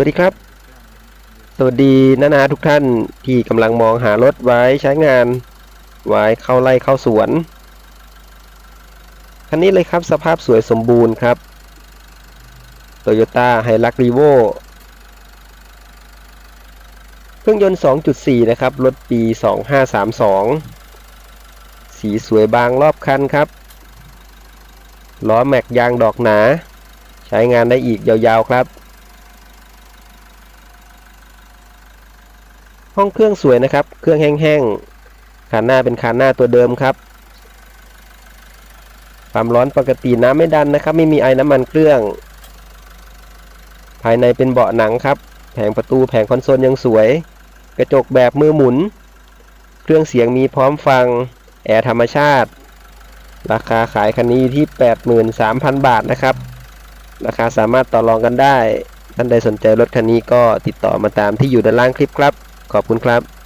วัสดีครับ สวัสดีนานาทุกท่านที่กำลังมองหารถไว้ใช้งาน ไว้เข้าไล่เข้าสวน คันนี้เลยครับสภาพสวยสมบูรณ์ครับ Toyota Hilux Revo เครื่องยนต์ 2.4 นะครับ รถปี 2532 สีสวยบางรอบคันครับ ล้อแม็กยางดอกหนา ใช้งานได้อีกยาวๆครับ ห้องเครื่องสวยนะครับ เครื่องแห้งๆขาหน้าเป็นขาหน้าตัวเดิมครับ ความร้อนปกติน้ำไม่ดันนะครับ ไม่มีไอ้น้ำมันเครื่อง ภายในเป็นเบาะหนังครับ แผงประตูแผงคอนโซลยังสวย กระจกแบบมือหมุน เครื่องเสียงมีพร้อมฟัง แอร์ธรรมชาติ ราคาขายคันนี้ที่ 83,000 บาทนะครับ ราคาสามารถต่อรองกันได้ท่านใดสนใจรถคันนี้ก็ติดต่อมาตามที่อยู่ด้านล่างคลิปครับ ขอบคุณครับ